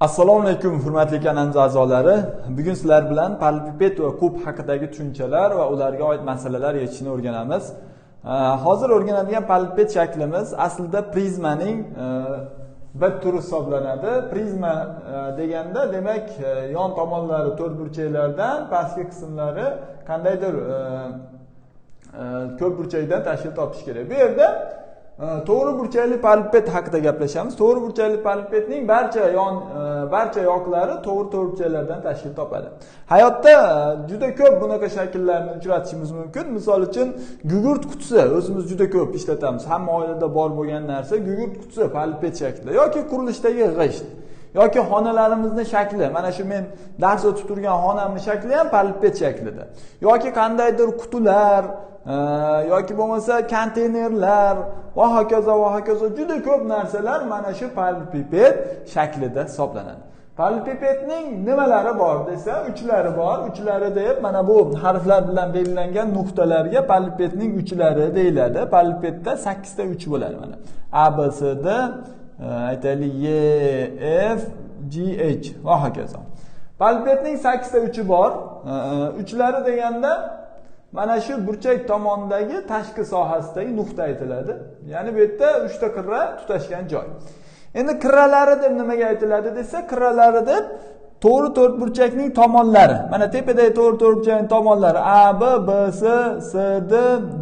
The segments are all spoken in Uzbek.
assalomu alaykum hurmatli kanalimiz a'zolari. Bugun sizlar bilan parallelipiped va kub haqidagi tushunchalar va ularga oid masalalar yechishni o'rganamiz. Hozir o'rganadigan parallelipiped shaklimiz aslida prizmaning e, bir turi hisoblanadi. Prizma e, deganda demak e, yon tomonlari to'rtburchaklardan pastki qismlari qandaydir ko'p burchakdan tashkil topish kerak. Bu yerda to'g'ri burchakli palpet haqida gaplashamiz. To'g'ri burchakli palpetning barcha yon e, barcha yoqlari to'g'ri to'rtburchaklardan tashkil topadi. Hayotda e, juda ko'p bunaqa shakllarni uchratishimiz mumkin. Misol uchun gugurt qutisi o'zimiz juda ko'p ishlatamiz. Hamma oilada bor bo'lgan narsa gugurt qutisi palpet shaklida yoki qurilishdagi g'isht. Yoki xonalarimizni shakli. Mana shu men dars o'tib turgan xonamni shakli ham palpet shaklida. Yoki qandaydir qutilar e, yoki bo'lmasa konteynerlar. Va hokazo va hokazo juda ko'p narsalar mana shu paralleliped shaklida hisoblanadi. Parallelipedning nimalari bor desa uchlari bor. Uchlari deb mana bu harflar bilan belgilangan nuqtalarga parallelipedning uchlari deyiladi. Parallelipedda sakkizta uch bo'ladi mana. A b c d aytaylik e f g h. Va hokazo. Parallelipedning sakkizta uchi bor. Uchlari deganda mana shu burchak tomondagi tashqi sohasidagi nuqta aytiladi. Ya'ni bu yerda uchta qirra tutashgan joy. Endi qirralari deb nimaga aytiladi desa qirralari deb to'g'ri to'rtburchakning tomonlari. Mana tepadagi to'g'ri to'rtburchakning tomonlari a b b s s d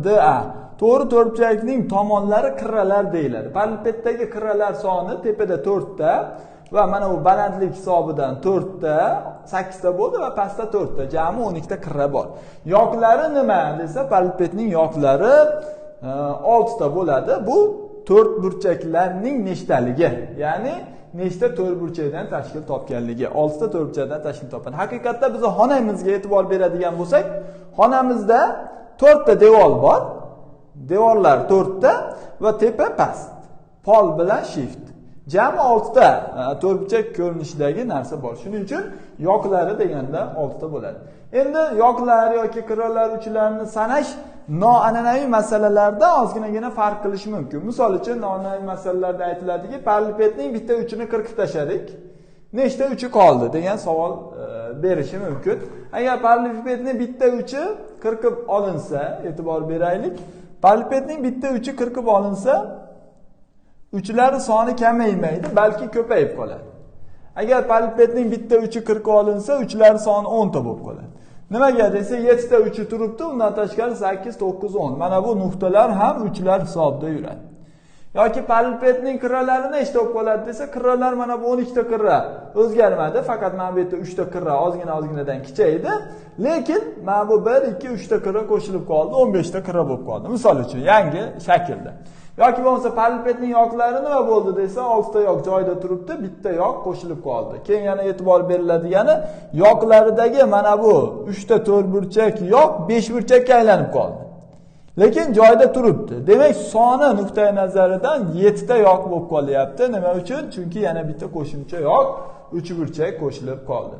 d a. to'g'ri to'rtburchakning tomonlari qirralar deyiladi. Palpetdagi qirralar soni tepada to'rtta va mana bu balandlik hisobidan to'rtta sakkizta bo'ldi va pastda to'rtta. Jami o'n ikkita qirra bor. Yoqlari nima desa parallelpedning yoqlari e, oltita bo'ladi. Bu to'rt burchaklarning nechtaligi ya'ni nechta to'rt burchakdan tashkil topganligi oltita to'rt burchakdan tashkil topgan. Haqiqatda biz xonamizga e'tibor beradigan bo'lsak xonamizda to'rtta devor bor. Devorlar to'rtta va tepa past. Pol bilan shift. Jami oltita. To'rtburchak ko'rinishidagi narsa bor. Shuning uchun yoqlari deganda oltita bo'ladi. Endi yoqlar yoki qirralar uchlarni sanash noan'anaviy masalalarda ozginagina farq qilishi mumkin. Misol uchun noan'anaviy masalalarda aytiladiki parallelpedning bitta uchini qirqib tashladik. Nechta uchi qoldi degan savol e, berishi mumkin. Agar parallelpedni bitta uchi qirqib olinsa e'tibor beraylik. Palpetning bitta uchi qirqib olinsa uchlari soni kamaymaydi balki ko'payib qoladi. Agar palpetning bitta uchi qirqib olinsa uchlari soni o'nta bo'lib qoladi. Nimaga desa yettita uchi turibdi undan tashqari sakkiz to'qqiz o'n. Mana bu nuqtalar ham uchlar hisobida yuradi. Yoki palpetning qirralari nechta bo'lib qoladi desa qirralar mana bu o'n ikkita qirra o'zgarmadi faqat mana bu yerda uchta qirra ozgina ozginadan kichaydi. Lekin mana bu bir ikki uchta qirra qo'shilib qoldi o'n beshta qirra bo'lib qoldi. Misol uchun yangi shaklda. Yoki bo'lmasa palpetning yoqlari nima bo'ldi desa oltita yoq joyida turibdi bitta yoq qo'shilib qoldi. Keyin yana e'tibor beriladigani yoqlaridagi mana bu uchta to'rtburchak yoq besh burchakka aylanib qoldi. Lekin joyida turibdi. Demak soni nuqtai nazaridan yettita yoq bo'lib qolyapti. Nima uchun? Chunki yana bitta qo'shimcha yoq uch burchak qo'shilib qoldi.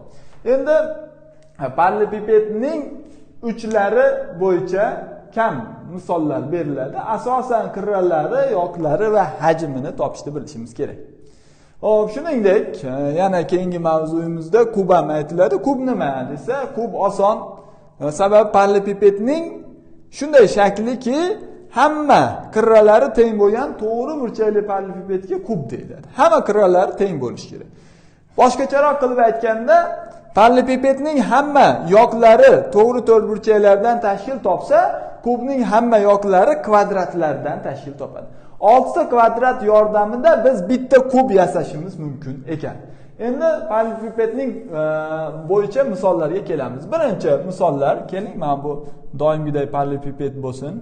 Endi parallelepipedning uchlari bo'yicha kam misollar beriladi. Asosan qirralari yoqlari va hajmini topishni bilishimiz kerak. Xo'p, shuningdek, yana keyingi mavzuyimizda kub ham aytiladi. Kub nima desa, kub oson. Sababi parallelepipedning shunday shakliki, hamma qirralari teng bo'lgan to'g'ri burchakli parallelepipedga kub deyiladi. Hamma qirralari teng bo'lishi kerak. Boshqacharoq qilib aytganda, parallelepipedning hamma yoqlari to'g'ri to'rtburchaklardan tashkil topsa, kubning hamma yoqlari kvadratlardan tashkil topadi. 6 ta kvadrat yordamida biz bitta kub yasashimiz mumkin ekan. Endi parallelepipedning e, bo'yicha misollarga kelamiz. Birinchi misollar, keling, mana bu doimgiday parallelepiped bo'lsin.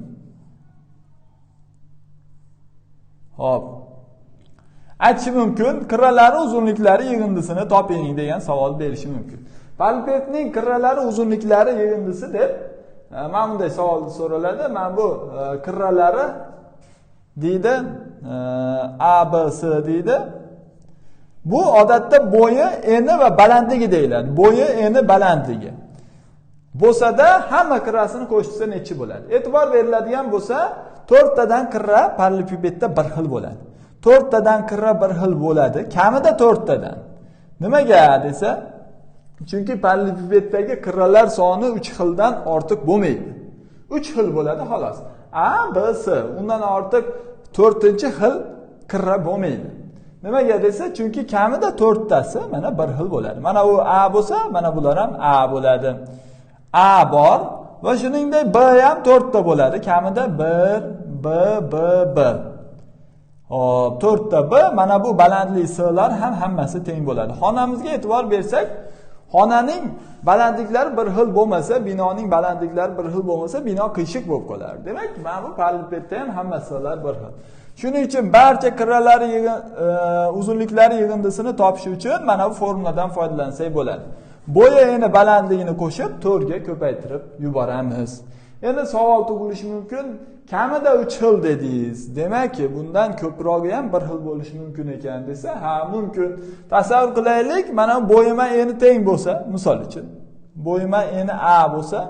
Hop. aytishi mumkin, qirralari uzunliklari yig'indisini toping degan savol berishi mumkin. Parallelepipedning qirralari uzunliklari yig'indisi deb e, mana bunday savol so'raladi. Mana bu e, qirralari deydi a b s deydi bu odatda bo'yi eni va balandligi deyiladi. Bo'yi eni balandligi. Bo'lsada hamma qirrasini qo'shilsa nechi bo'ladi? E'tibor beriladigan bo'lsa to'rttadan qirra parallelepipedda bir xil bo'ladi. To'rttadan qirra bir xil bo'ladi. Kamida to'rttadan. Nimaga desa chunki parallelipipeddagi qirralar soni uch xildan ortiq bo'lmaydi. Uch xil bo'ladi xolos. A b s. Undan ortiq to'rtinchi xil qirra bo'lmaydi. Nimaga desa chunki kamida to'rttasi mana bir xil bo'ladi. Mana u a bo'lsa mana bular ham a bo'ladi. A bor va shuningdek b ham to'rtta bo'ladi. Kamida bir b b b. Hop to'rtta b mana bu balandlik slar ham hammasi teng bo'ladi. Xonamizga e'tibor bersak xonaning balandliklari bir xil bo'lmasa binoning balandliklari bir xil bo'lmasa bino qiyshiq bo'lib qolardi demak mana bu parallelpedda ham hamma slar bir xil. Shuning uchun barcha qirralari e, uzunliklari yig'indisini topish uchun mana bu formuladan foydalansak bo'ladi. Bo'yi eni balandligini qo'shib to'rtga ko'paytirib yuboramiz. Endi savol tug'ilishi mumkin. Kamida uch xil dedingiz. Demakki bundan ko'prog'i ham bir xil bo'lishi mumkin ekan desa ha mumkin. Tasavvur qilaylik mana bo'yima eni teng bo'lsa misol uchun bo'yima eni a bo'lsa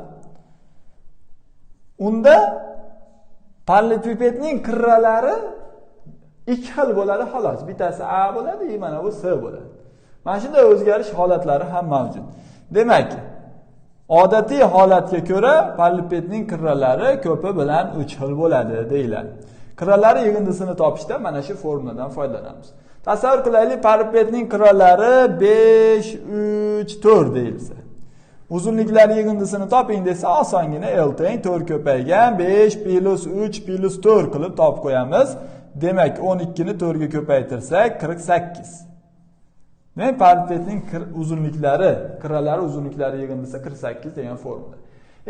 unda parallelipipedning qirralari ikki xil bo'ladi xolos. Bittasi a bo'ladi mana bu s bo'ladi. Mana shunday o'zgarish holatlari ham mavjud. Demak odatiy holatga ko'ra parallelipedning qirralari ko'pi bilan uch xil bo'ladi deyiladi. Qirralari yig'indisini topishda mana shu formuladan foydalanamiz. Tasavvur qilaylik parallelipedning qirralari besh uch to'rt deyilsa. Uzunliklari yig'indisini toping desa osongina l teng to'rt ko'paygan besh plyus uch plyus to'rt qilib topib qo'yamiz. Demak 12 ni 4 ga ko'paytirsak qirq sakkiz. Demak parallelpedning uzunliklari qirralari uzunliklari yig'indisi qirq sakkiz degan formula.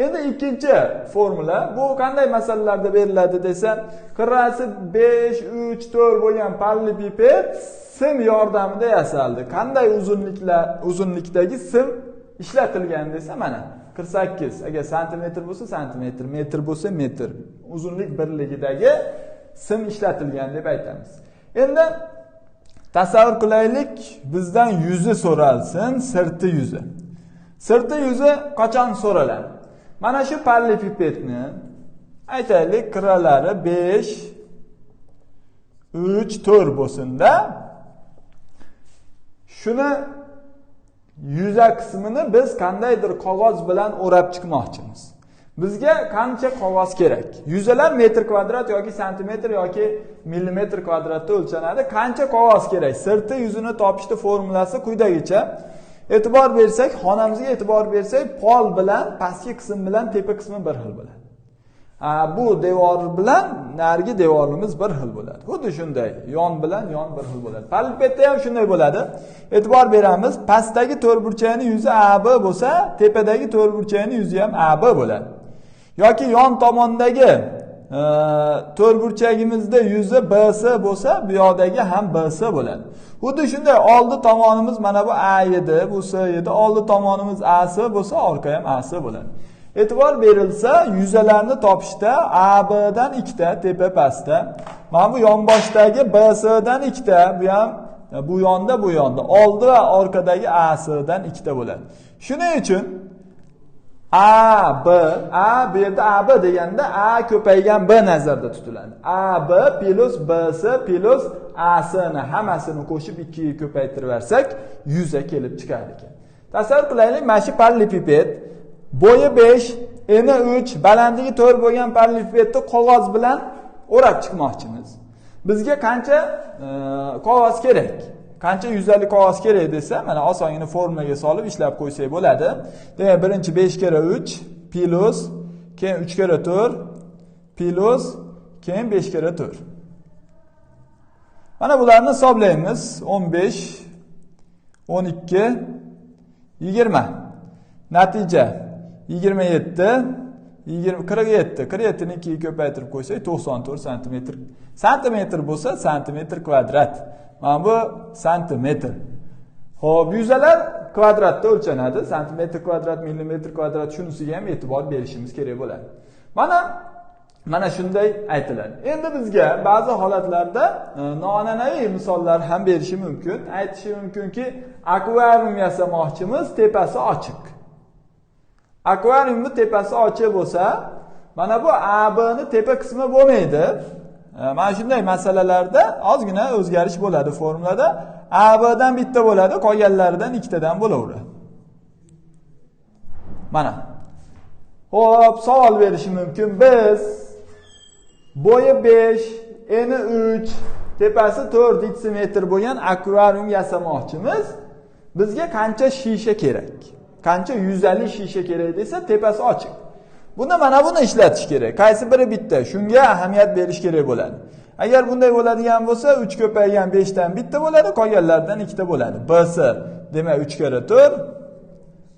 Endi ikkinchi formula bu qanday masalalarda beriladi desa qirrasi besh uch to'rt bo'lgan parallelepiped sim yordamida yasaldi. Qanday uzunliklar uzunlikdagi sim ishlatilgan desa mana qirq sakkiz. Agar santimetr bo'lsa santimetr metr bo'lsa metr. Uzunlik birligidagi sim ishlatilgan deb aytamiz. Endi tasavvur qilaylik bizdan yuzi so'ralsin sirti yuzi. Sirti yuzi qachon so'raladi? Mana shu parallelipipedni aytaylik qirralari besh uch to'rt bo'lsinda. Shuni yuza qismini biz qandaydir qog'oz bilan o'rab chiqmoqchimiz. Bizga qancha qog'oz kerak? Yuzalar metr kvadrat yoki santimetr yoki millimetr kvadratda o'lchanadi. Qancha qog'oz kerak? Sirti yuzini topishni formulasi quyidagicha. E'tibor bersak xonamizga e'tibor bersak pol bilan pastki qism bilan tepa qismi bir xil bo'ladi. Bu devor bilan narigi devorimiz bir xil bo'ladi. Xuddi shunday yon bilan yon bir xil bo'ladi. Palpetda ham shunday bo'ladi. E'tibor beramiz pastdagi to'rtburchakni yuzi ab bo'lsa tepadagi to'rtburchakni yuzi ham ab bo'ladi. Yoki yon tomondagi e, to'rtburchagimizda yuzi bs bo'lsa bu yoqdagi ham bs bo'ladi. Xuddi shunday oldi tomonimiz mana bu a edi bu s edi oldi tomonimiz as bo'lsa orqa ham as bo'ladi. E'tibor berilsa yuzalarni topishda abdan ikkita tepa pastda. Mana bu yonboshdagi bsdan ikkita bu ham bu yonda bu yonda. Oldi va orqadagi asdan ikkita bo'ladi. Shuning uchun a b. A bu yerda a b deganda a ko'paygan b nazarda tutiladi. A b plyus b s plyus a ni hammasini qo'shib ikkiga ko'paytirib yuborsak yuzga kelib chiqadi ekan. Tasavvur qilaylik mana shu parallelipiped bo'yi besh eni uch balandligi to'rt bo'lgan parallelipipedni qog'oz bilan o'rab chiqmoqchimiz. Bizga qancha e, qog'oz kerak? Qancha yuzalik qog'oz kerak desa mana osongina formulaga solib ishlab qo'ysak bo'ladi. Demak birinchi besh karra uch plyus keyin uch karra to'rt plyus keyin besh karra to'rt. Mana bularni hisoblaymiz. O'n besh o'n ikki yigirma. Natija yigirma yetti yigirma qirq yetti. Qirq yettini ikkiga ko'paytirib qo'ysak to'qson to'rt santimetr santimetr bo'lsa santimetr kvadrat. Mana bu santimetr. Ho'p yuzalar kvadratda o'lchanadi. Santimetr kvadrat millimetr kvadrat shunisiga ham e'tibor berishimiz kerak bo'ladi. Mana mana shunday aytiladi. Endi bizga ba'zi holatlarda e, noan'anaviy misollar ham berishi mumkin. Aytishi mumkinki akvarium yasamoqchimiz tepasi ochiq. Akvariumni tepasi ochiq bo'lsa mana bu abni tepa qismi bo'lmaydi. Mana shunday masalalarda ozgina o'zgarish bo'ladi formulada. A bdan bitta bo'ladi qolganlaridan ikkitadan bo'laveradi. Mana. Ho'p savol berishi mumkin. Biz bo'yi 5 eni 3 tepasi 4 detsimetr bo'lgan akvarium yasamoqchimiz. Bizga qancha shisha kerak? Qancha 150 shisha kerak desa tepasi ochiq. Buni mana buni ishlatish kerak. Qaysi biri bitta? Shunga ahamiyat berish kerak bo'ladi. Agar bunday bo'ladigan bo'lsa 3 ko'paygan 5 dan bitta bo'ladi qolganlaridan ikkita bo'ladi. Bs demak 3 karra 4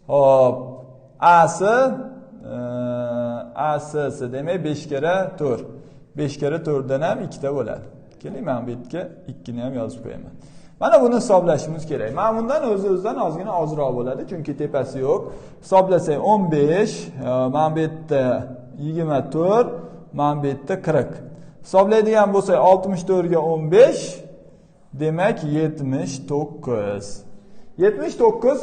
hop asi e, assi demak 5 karra 4. 5 karra 4 dan ham ikkita bo'ladi. Keling, mana bu yerga ikkini ham yozib qo'yaman. Mana buni hisoblashimiz kerak. Mana bundan o'zi o'zidan ozgina ozroq bo'ladi, chunki tepasi yo'q. Hisoblasak 15, e, mana bu yerda 24, mana bu yerda 40. Hisoblaydigan bo'lsak 64 ga 15 demak 79. 79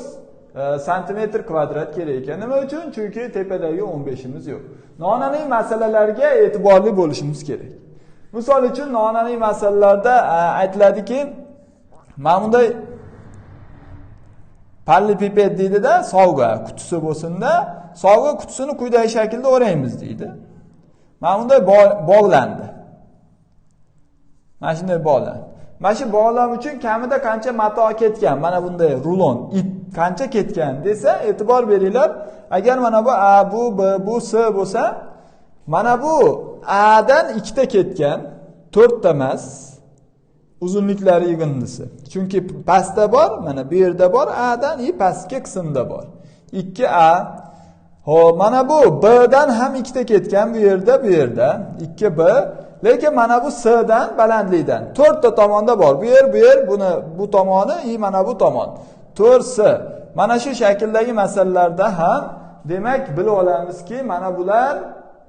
e, santimetr kvadrat kerak ekan nima uchun chunki tepadagi 15imiz yo'q noan'anaviy masalalarga e'tiborli bo'lishimiz kerak misol uchun noan'anaviy masalalarda e, aytiladiki mana bunday pallipiped deydida sovg'a qutisi bo'lsinda sovg'a qutisini quyidagi shaklda o'raymiz deydi. Mana bunday bog'landi. Mana shunday bog'landi. Mana shu bog'lam uchun kamida qancha mato ketgan? Mana bunday rulon ip qancha ketgan desa e'tibor beringlar agar mana bu a bu b bu s bo'lsa mana bu a dan ikkita ketgan to'rtta emas. Uzunliklari yig'indisi. Chunki pastda bor mana bu yerda bor a dan и pastki qismda bor. Ikki a ho'p mana bu b dan ham ikkita ketgan bu yerda bu yerda. Ikki b lekin mana bu sdan dan balandlikdan. To'rtta tomonda bor bu yer bu yer buni bu tomoni и mana bu tomon. To'rt s. Mana shu shakldagi masalalarda ham demak bilib olamizki mana bular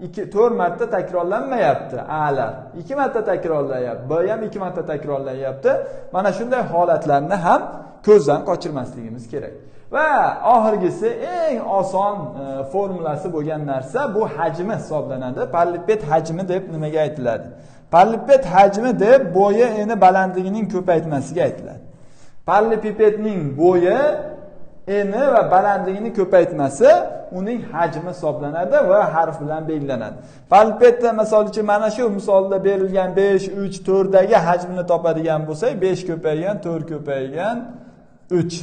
ikki to'rt marta takrorlanmayapti. Alar ikki marta takrorlanyapti b ham ikki marta takrorlanyapti mana shunday holatlarni ham ko'zdan qochirmasligimiz kerak. Va oxirgisi eng oson e, formulasi bo'lgan narsa bu hajmi hisoblanadi. Parallelped hajmi deb nimaga aytiladi? Parallelped hajmi deb bo'yi eni balandligining ko'paytmasiga aytiladi. Parallelepipedning bo'yi eni va balandligini ko'paytmasi uning hajmi hisoblanadi va harf bilan belgilanadi. Parallelepedda misol uchun mana shu misolda berilgan 5 3 4 dagi hajmini topadigan bo'lsak 5 ko'paygan 4 ko'paygan 3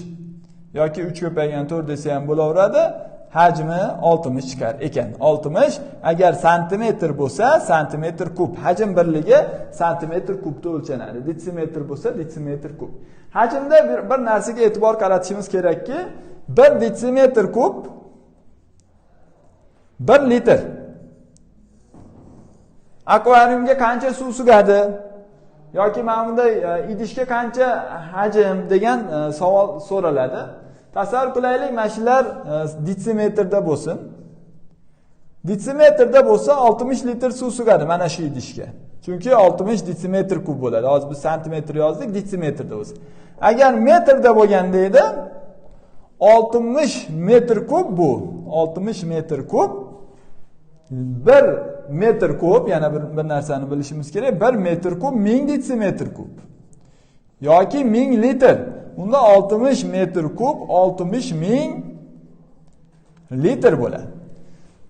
yoki 3 ko'paygan 4 desa ham bo'laveradi. Hajmi 60 chiqar ekan. 60 agar santimetr bo'lsa santimetr kub. Hajm birligi santimetr kubda o'lchanadi. Detsimetr bo'lsa detsimetr kub. Hajmda bir, bir narsaga e'tibor qaratishimiz kerakki 1 detsimetr kub 1 litr. Akvariumga qancha suv sigadi yoki mana bunday e, idishga qancha hajm degan e, savol so'raladi. Tasavvur qilaylik mana shular e, detsimetrda bo'lsin. Detsimetrda bo'lsa 60 litr suv sigadi mana shu idishga. Chunki 60 detsimetr kub bo'ladi. Hozir biz santimetr yozdik detsimetrda bo'lsa agar metrda bo'lganda edi 60 metr kub bu. 60 metr kub 1 metr kub yana bir, bir narsani bilishimiz kerak 1 metr kub 1000 detsimetr kub yoki 1000 litr. Unda 60 metr kub 60 ming litr bo'ladi.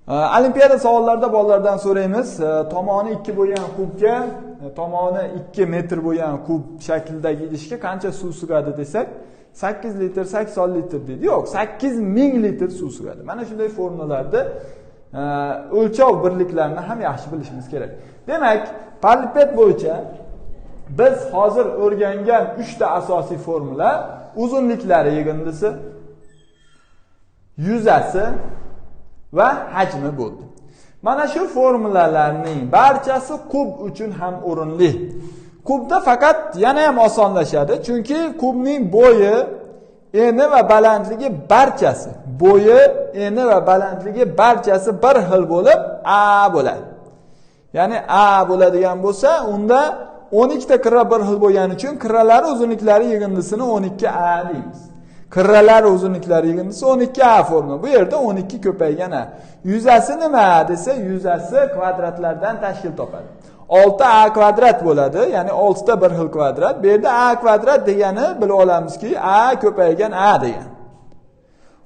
E, Olimpiada savollarida bolalardan so'raymiz. E, tomoni 2 bo'lgan kubga e, tomoni 2 metr bo'lgan kub shaklidagi idishga qancha suv sigadi desak 8 litr 80 litr deydi. Yo'q sakkiz ming litr suv sigadi mana shunday formulalarni o'lchov birliklarini ham yaxshi bilishimiz kerak. Demak parallelped bo'yicha biz hozir o'rgangan uchta asosiy formula uzunliklari yig'indisi yuzasi va hajmi bo'ldi. Mana shu formulalarning barchasi kub uchun ham o'rinli. Kubda faqat yana ham osonlashadi chunki kubning bo'yi eni va balandligi barchasi bo'yi eni va balandligi barchasi bir xil bo'lib a bo'ladi. Ya'ni a bo'ladigan bo'lsa unda 12 ta kirra bir xil bo'lgani uchun kirralari uzunliklari yig'indisini 12a deymiz. Kirralar uzunliklari yig'indisi 12a formula bu yerda 12 ko'paygan a yuzasi nima desa yuzasi kvadratlardan tashkil topadi. Olti a kvadrat bo'ladi ya'ni oltita bir xil kvadrat. Bu yerda a kvadrat degani bilib olamizki a ko'paygan a degan.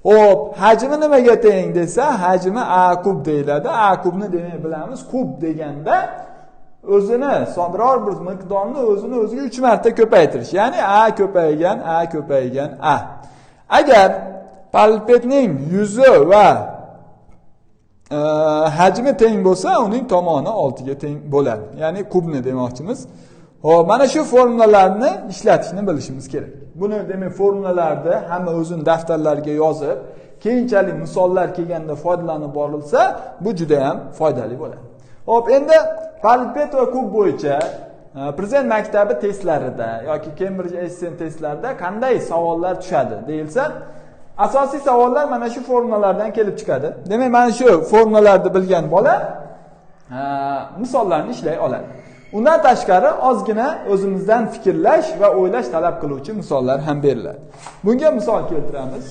Ho'p hajmi nimaga teng desa hajmi a kub deyiladi. A kubni demak bilamiz kub deganda o'zini biror bir miqdorni o'zini o'ziga uch marta ko'paytirish. Ya'ni a ko'paygan a ko'paygan a. Agar palpetning yuzi va e, hajmi teng bo'lsa uning tomoni oltiga teng bo'ladi. Ya'ni kubni demoqchimiz. Ho'p mana shu formulalarni ishlatishni bilishimiz kerak. Buni demak formulalarni hamma o'zini daftarlariga yozib keyinchalik misollar kelganda foydalanib borilsa bu juda yam foydali bo'ladi. Ho'p endi palpet va kub bo'yicha e, prezident maktabi testlarida yoki Cambridge Assessment testlarida qanday savollar tushadi deyilsa asosiy savollar mana shu formulalardan kelib chiqadi. Demak mana shu formulalarni bilgan bola e, misollarni ishlay oladi. Undan tashqari ozgina o'zimizdan fikrlash va o'ylash talab qiluvchi misollar ham beriladi. Bunga misol keltiramiz.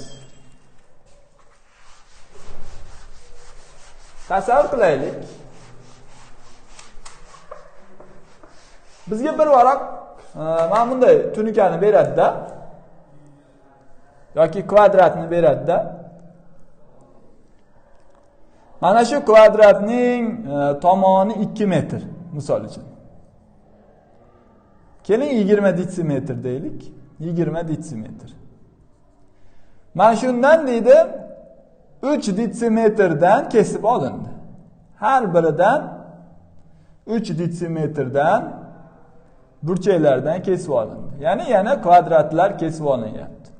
Tasavvur qilaylik. Bizga bir varaq e, mana bunday tunikani beradida yoki kvadratni beradida. Mana shu kvadratning e, tomoni 2 metr misol uchun. Keling 20 detsimetr deylik 20 detsimetr. Mana shundan deydi 3 detsimetrdan kesib olindi. Har biridan 3 detsimetrdan burchaklardan kesib olindi. Ya'ni yana kvadratlar kesib olinyapti.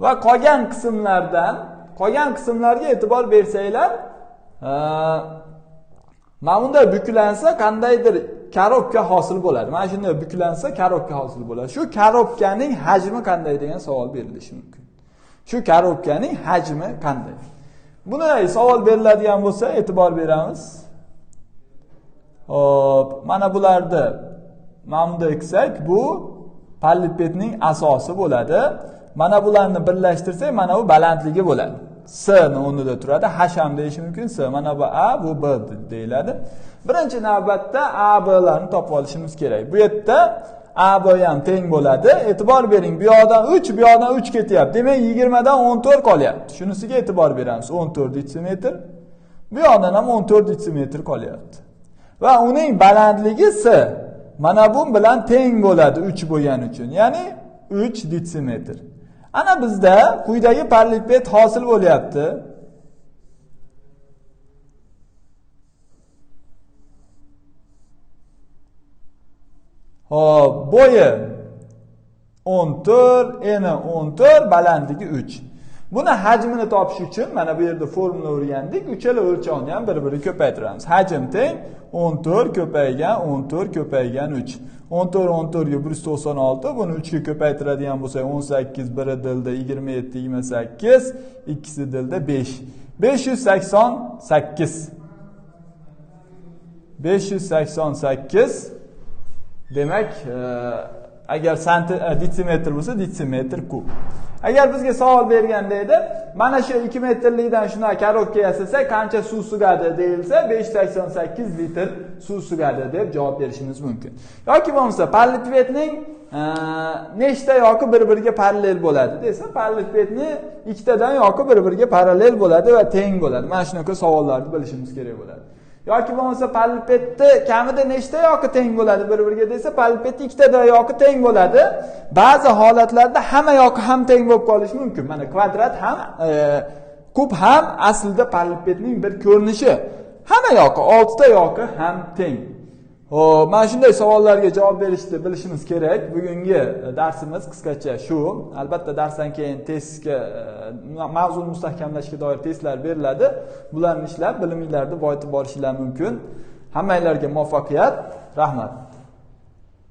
Va qolgan qismlardan qolgan qismlarga e'tibor bersanglar mana bunday buklansa qandaydir korobka hosil bo'ladi. Mana shunday buklansa korobka hosil bo'ladi. Shu korobkaning hajmi qanday degan savol berilishi mumkin. Shu korobkaning hajmi qanday? Bunday savol beriladigan bo'lsa e'tibor beramiz. Hop mana bularni mana bunday qilsak bu pallipedning asosi bo'ladi. Mana bularni birlashtirsak mana bu balandligi bo'ladi. S ni o'rnida turadi h ham deyish mumkin s mana bu a bu b deyiladi. Birinchi navbatda a blarni topib olishimiz kerak. Bu yerda a b ham teng bo'ladi. E'tibor bering bu yoqdan uch bu yoqdan uch ketyapti. Demak yigirmadan o'n to'rt qolyapti. Shunisiga e'tibor beramiz o'n to'rt detsimetr. Bu yoqdan ham o'n to'rt detsimetr qolyapti. Va uning balandligi s. mana bu bilan teng bo'ladi uch bo'lgani uchun. Ya'ni uch detsimetr. Ana bizda quyidagi parallelped hosil bo'lyapti. Hop bo'yi o'n to'rt eni o'n to'rt balandligi uch. Buni hajmini topish uchun mana bir biriga ko'paytiramiz hajm teng o'n to'rt ko'paygan o'n to'rt ko'paygan uch o'n to'rt o'n to'rtga bir yuz to'qson olti buni uchga ko'paytiradigan bo'lsak o'n sakkiz biri dilda yigirma yetti yigirma sakkiz ikkisi dilda besh besh yuz agar santi e, detsimetr bo'lsa detsimetr kub agar bizga savol berganda edi mana shu ikki metrlikdan shunaqa korobka yasasak qancha suv sigadi deyilsa besh yuz sakson sakkiz litr suv sigadi deb javob berishimiz mumkin. Yoki bo'lmasa parallelpetning e, nechta yoki bir biriga parallel bo'ladi desa parallelpetni ikkitadan yoki bir biriga parallel bo'ladi va teng bo'ladi. Mana shunaqa savollarni bilishimiz kerak bo'ladi. Yoki bo'lmasa palpetni kamida nechta yoki teng bo'ladi bir biriga desa palpetni ikkita yoki teng bo'ladi. Ba'zi holatlarda hamma yoki ham teng bo'lib qolishi mumkin. Mana kvadrat ham e, kub ham aslida palpetning bir ko'rinishi. Hamma yoqi oltita yoqi ham teng. Hop, mana shunday savollarga javob berishni bilishimiz kerak. Bugungi e, darsimiz qisqacha shu. Albatta darsdan keyin testga e, mavzuni mustahkamlashga doir testlar beriladi. Bularni ishlab bilimlaringizni boyitib borishinglar mumkin. Hammanglarga muvaffaqiyat. Rahmat.